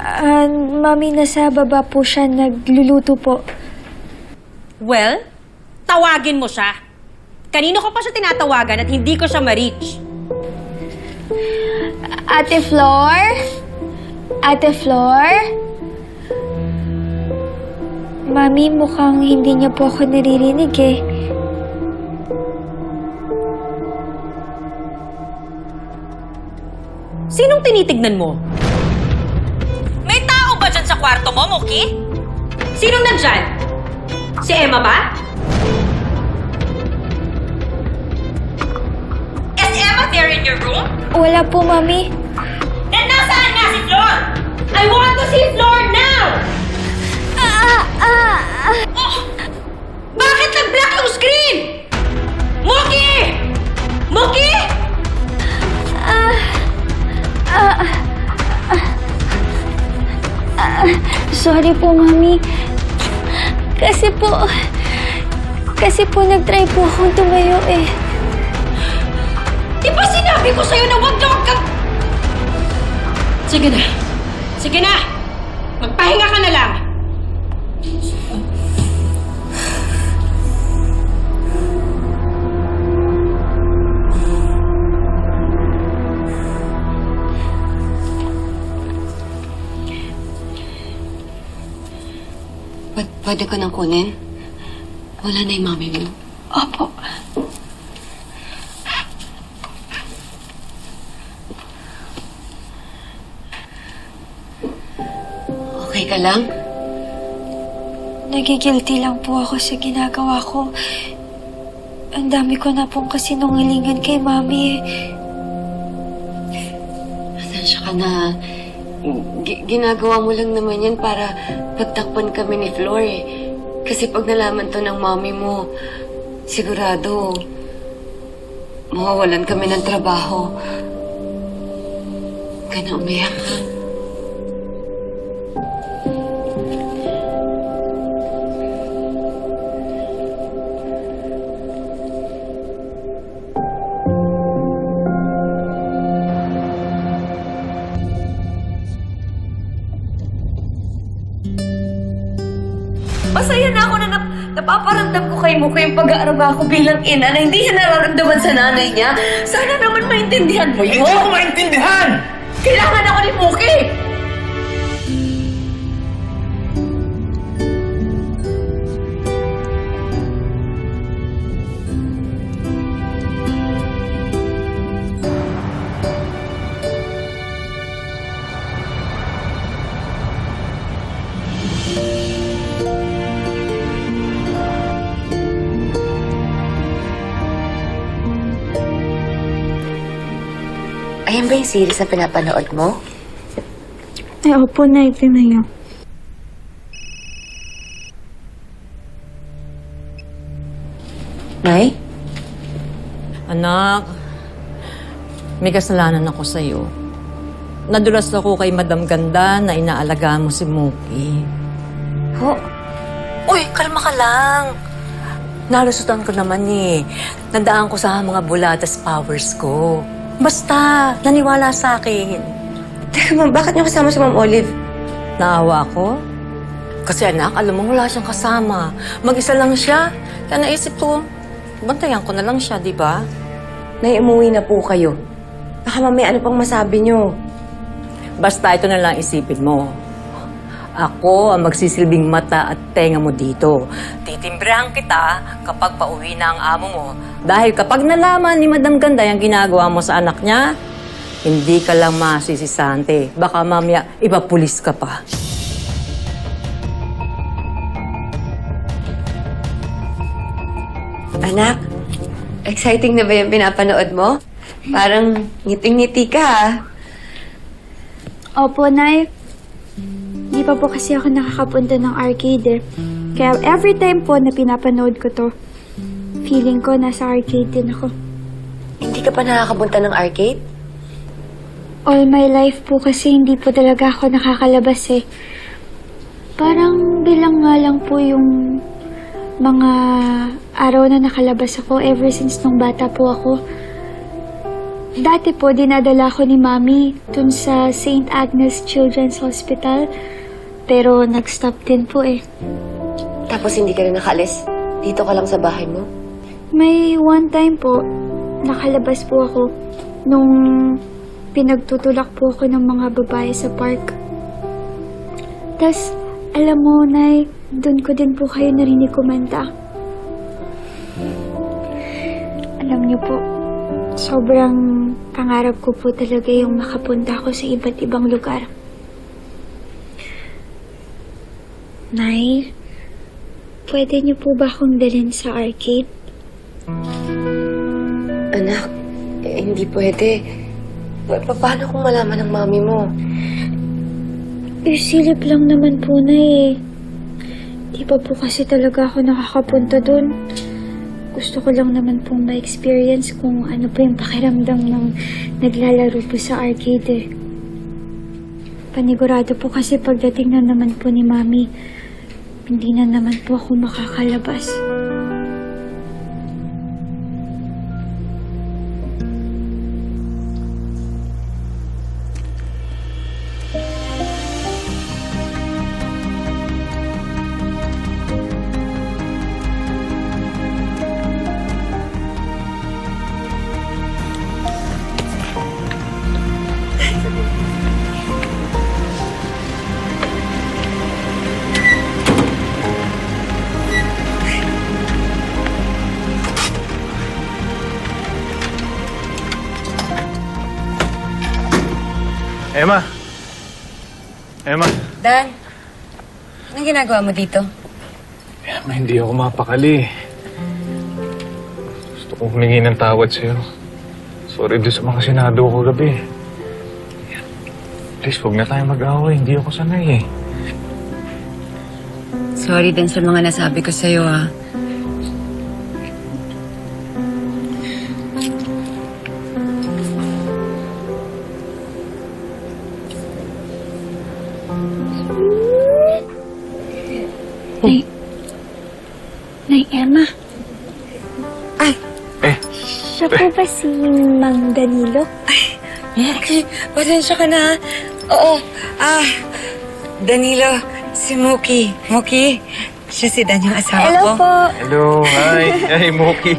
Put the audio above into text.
Ah, mami, nasa baba po siya. Nagluluto po. Well, tawagin mo siya. Kanino ko pa siya tinatawagan at hindi ko siya ma-reach? Ate Flor? Ate Flor? Mami, mukhang hindi niya po ako naririnig eh. Sinong tinitignan mo? Kwarto mo, Moki? Sinong nandyan? Si Emma ba? Is Emma there in your room? Wala po, Mami. Then nasaan nga si Flor? I want to see Flor now! Ah, ah, ah. Oh! Bakit nag-black yung screen? Sorry po, Mami. Kasi po, kasi po nag-try po akong tumayo eh. Di ba sinabi ko sa'yo na wag na wag kang... Sige na. Sige na. Magpahinga ka na lang. P- pwede ko nang kunin? Wala na yung mami mo. Opo. Okay ka lang? Nagigilty lang po ako sa ginagawa ko. Ang dami ko na pong kasinungalingan kay Mami eh. Pasensya ka na. Gi- ginagawa mo lang naman yan para pagtakpan kami ni Flor eh. Kasi pag nalaman to ng mami mo, sigurado, mawawalan kami ng trabaho. Huwag umiyak, nap napaparamdam ko kay Muko yung pag-aaraba ko bilang ina na hindi niya nararamdaman sa nanay niya. Sana naman maintindihan mo Hindi yun. ko maintindihan! Kailangan ako ni Muki! Ba yung series na pinapanood mo? Ay, opo, Nay. Tinayo. Nay? Anak, may kasalanan ako sa'yo. Nadulas ako kay Madam Ganda na inaalagaan mo si Mookie. Ho? Uy, kalma ka lang. Nalusutan ko naman eh. Nadaan ko sa mga bulatas powers ko. Basta, naniwala sa akin. Teka, ma'am, bakit niyo kasama si Ma'am Olive? Naawa ako. Kasi anak, alam mo, wala siyang kasama. Mag-isa lang siya. Kaya naisip ko, bantayan ko na lang siya, di ba? Nay, umuwi na po kayo. Baka mamaya ano pang masabi niyo. Basta ito na lang isipin mo. Ako ang magsisilbing mata at tenga mo dito. Titimbrahan kita kapag pauwi na ang amo mo. Dahil kapag nalaman ni Madam Ganda yung ginagawa mo sa anak niya, hindi ka lang masisisante. Baka mamaya ipapulis ka pa. Anak, exciting na ba yung pinapanood mo? Parang ngiting-ngiti ka, ha? Opo, Nay. Di pa po kasi ako nakakapunta ng arcade eh. Kaya every time po na pinapanood ko to, feeling ko nasa arcade din ako. Hindi ka pa nakakapunta ng arcade? All my life po kasi hindi po talaga ako nakakalabas eh. Parang bilang nga lang po yung mga araw na nakalabas ako ever since nung bata po ako. dati po dinadala ko ni Mami dun sa St. Agnes Children's Hospital. Pero nag-stop din po eh. Tapos hindi ka rin nakalis. Dito ka lang sa bahay mo. May one time po, nakalabas po ako nung pinagtutulak po ako ng mga babae sa park. Tapos, alam mo, Nay, doon ko din po kayo narinig kumanta. Alam niyo po, sobrang pangarap ko po talaga yung makapunta ako sa iba't ibang lugar. Nay, pwede niyo po ba akong dalhin sa arcade? Anak, eh, hindi pwede. Pa- pa- paano kung malaman ng mami mo? Eh, silip lang naman po na eh. Di pa po kasi talaga ako nakakapunta dun. Gusto ko lang naman pong ma-experience kung ano po yung pakiramdam ng naglalaro po sa arcade eh. Panigurado po kasi pagdating na naman po ni Mami, hindi na naman po ako makakalabas. Emma! Emma! Dan, anong ginagawa mo dito? Emma, hindi ako mapakali. Gusto kong humingi ng tawad sa'yo. Sorry doon sa mga sinado ko gabi. Please, huwag na tayo mag-away. Hindi ako sanay eh. Sorry din sa mga nasabi ko sa'yo, ah. Danilo? Okay, pasensya ka na. Oo, ah, Danilo, si Muki. Muki, siya si Dan yung asawa Hello ko. po. hello. Hi. Hi, Moki.